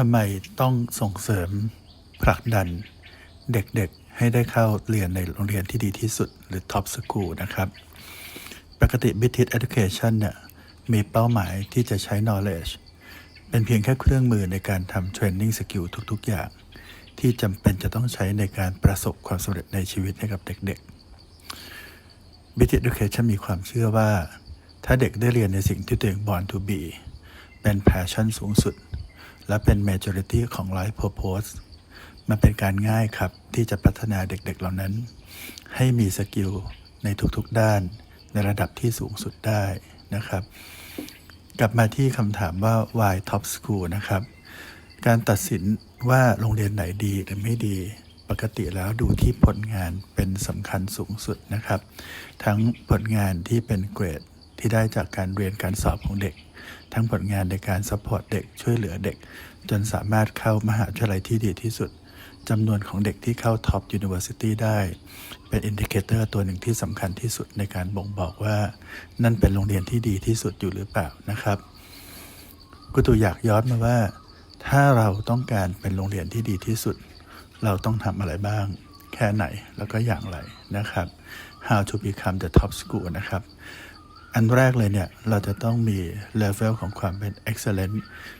ทำไมต้องส่งเสริมผลักดันเด็กๆ ให้ได้เข้าเรียนในโรงเรียนที่ดีที่สุดหรือ Top School นะครับ ปกติ b i t i s Education เนี่ยมีเป้าหมายที่จะใช้ knowledge เป็นเพียงแค่เครื่องมือในการทำ training skill ทุกๆ อย่าง ที่จำเป็นจะต้องใช้ในการประสบความสำเร็จในชีวิตให้กับเด็กๆ b i t i s Education มีความเชื่อว่า ถ้าเด็กได้เรียนในสิ่งที่ตัวเอง born to be เป็น passion สูงสุด และเป็น majority ของ life purpose มันเป็นการง่ายครับ ที่จะพัฒนาเด็กๆเหล่านั้น ให้มีสกิลในทุกๆด้าน ในระดับที่สูงสุดได้นะครับ กลับมาที่คำถามว่า why top school นะครับ การตัดสินว่าโรงเรียนไหนดีหรือไม่ดีปกติแล้วดูที่ผลงานเป็นสำคัญสูงสุดนะครับ ทั้งผลงานที่เป็นเกรด ที่ได้จากการเรียนการสอบของเด็ก ทั้งผลงานในการซัพพอร์ตเด็กช่วยเหลือเด็ก จนสามารถเข้ามหาวิทยาลัยที่ดีที่สุดจำนวนของเด็กที่เข้าท็อปยูนิเวอร์ซิตี้ได้ เป็นอินดิเคเตอร์ตัวหนึ่งที่สำคัญที่สุดในการบ่งบอกว่า นั่นเป็นโรงเรียนที่ดีที่สุดอยู่หรือเปล่านะครับกุตูอยากย้อนมาว่า ถ้าเราต้องการเป็นโรงเรียนที่ดีที่สุด เราต้องทำอะไรบ้าง แค่ไหนแล้วก็อย่างไรนะครับ how to become the top school นะครับ อันแรกเลยเนี่ย เราจะต้องมีเลเวลของความเป็น excellent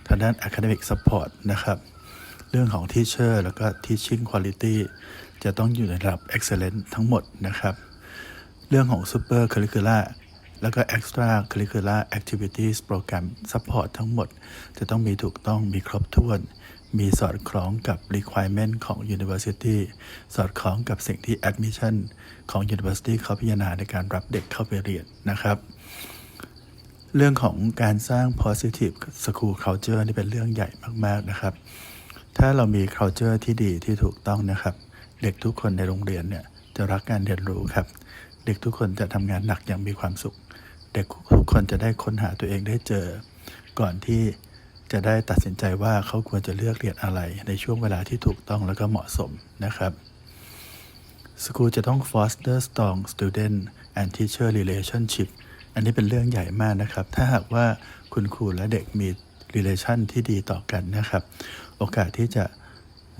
ทางด้าน academic support นะครับ เรื่องของ teacher แล้วก็ teaching quality จะต้องอยู่ในระดับ excellent ทั้งหมดนะครับ เรื่องของ super curricular แล้วก็ extra curricular activities program support ทั้งหมด จะต้องมีถูกต้องมีครบถ้วน มีสอดคล้องกับ requirement ของ university สอดคล้องกับสิ่งที่ admission ของ university เขาพิจารณาในการรับเด็กเข้าไปเรียนนะครับ เรื่องของการสร้าง positive school culture นี่เป็นเรื่องใหญ่มาก ๆ นะครับ ถ้าเรามี culture ที่ดีที่ถูกต้องนะครับ เด็กทุกคนในโรงเรียนเนี่ยจะรักการเรียนรู้ครับ เด็กทุกคนจะทำงานหนักอย่างมีความสุข เด็กทุกคนจะได้ค้นหาตัวเองได้เจอ ก่อนที่ จะได้ตัดสินใจว่าเขาควรจะเลือกเรียนอะไรในช่วงเวลาที่ถูกต้องแล้วก็เหมาะสมนะครับสกูลจะต้อง foster strong student and teacher relationship อันนี้เป็นเรื่องใหญ่มากนะครับ ถ้าหากว่าคุณครูและเด็กมี relation ที่ดีต่อกันนะครับ โอกาสที่จะ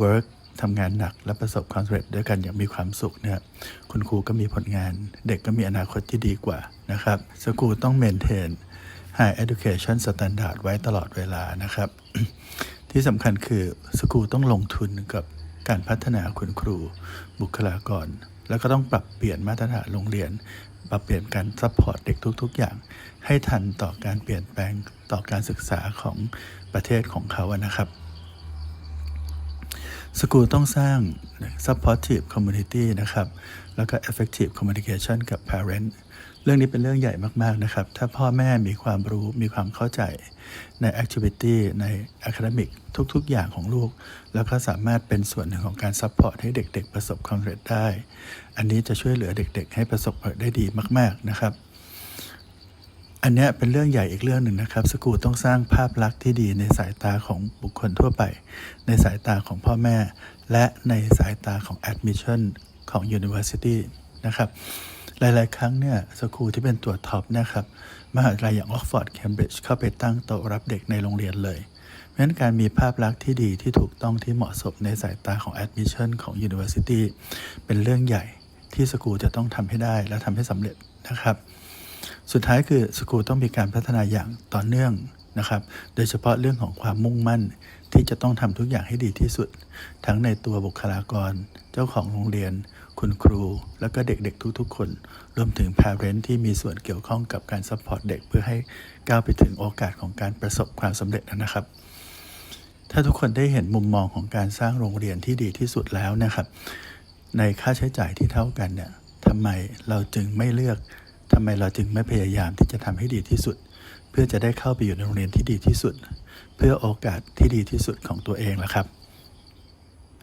work ทำงานหนักและประสบความสำเร็จด้วยกันอย่างมีความสุขเนี่ย คุณครูก็มีผลงาน เด็กก็มีอนาคตที่ดีกว่านะครับ สกูลต้อง maintain high education standard ไว้ตลอดเวลานะครับ ที่สำคัญคือสกูต้องลงทุนกับการพัฒนาคุณครู บุคลากร แล้วก็ต้องปรับเปลี่ยนมาตรฐานโรงเรียน ปรับเปลี่ยนการซัพพอร์ตเด็กทุก ๆ อย่าง ให้ทันต่อการเปลี่ยนแปลงต่อการศึกษาของประเทศของเขานะครับ สกูลต้องสร้าง supportive community นะครับ แล้วก็ effective communication กับ parent เรื่องนี้เป็นเรื่องใหญ่มากๆนะครับ ถ้าพ่อแม่มีความรู้มีความเข้าใจใน activity ใน academic ทุกๆ อย่างของลูก แล้วก็สามารถเป็นส่วนหนึ่งของการ support ให้เด็กๆ ประสบความสำเร็จได้ อันนี้จะช่วยเหลือเด็กๆ ให้ประสบได้ดีมาก ๆ นะครับ อันนี้เป็นเรื่องใหญ่อีกเรื่องหนึ่งนะครับ สกูต้องสร้างภาพลักษณ์ที่ดีในสายตาของบุคคลทั่วไป ในสายตาของพ่อแม่ และในสายตาของ admission ของ university นะครับ หลาย ๆ ครั้งเนี่ยสกูที่เป็นตัวท็อปนะครับมหาวิทยาลัยอย่าง Oxford Cambridge เข้าไปตั้งโต๊ะรับเด็กในโรงเรียนเลยเพราะฉะนั้นการมีภาพลักษณ์ที่ดีที่ถูกต้องที่เหมาะสมในสายตาของ admission ของ university เป็นเรื่องใหญ่ที่สกูจะต้องทำให้ได้และทำให้สำเร็จนะครับ สุดท้ายคือสกูต้องมีการพัฒนาอย่างต่อเนื่องนะครับ โดยเฉพาะเรื่องของความมุ่งมั่นที่จะต้องทำทุกอย่างให้ดีที่สุด ทั้งในตัวบุคลากร เจ้าของโรงเรียน คุณครู แล้วก็เด็กๆทุกๆ คน รวมถึง parent ที่มีส่วนเกี่ยวข้องกับการ support เด็กเพื่อให้ก้าวไปถึงโอกาสของการประสบความสำเร็จนะครับ ถ้าทุกคนได้เห็นมุมมองของการสร้างโรงเรียนที่ดีที่สุดแล้วนะครับ ในค่าใช้จ่ายที่เท่ากันเนี่ยทำไมเราจึงไม่เลือก ทำไมเราจึงไม่พยายามที่จะทำให้ดีที่สุด เพื่อจะได้เข้าไปอยู่ในโรงเรียนที่ดีที่สุด เพื่อโอกาสที่ดีที่สุดของตัวเองล่ะครับ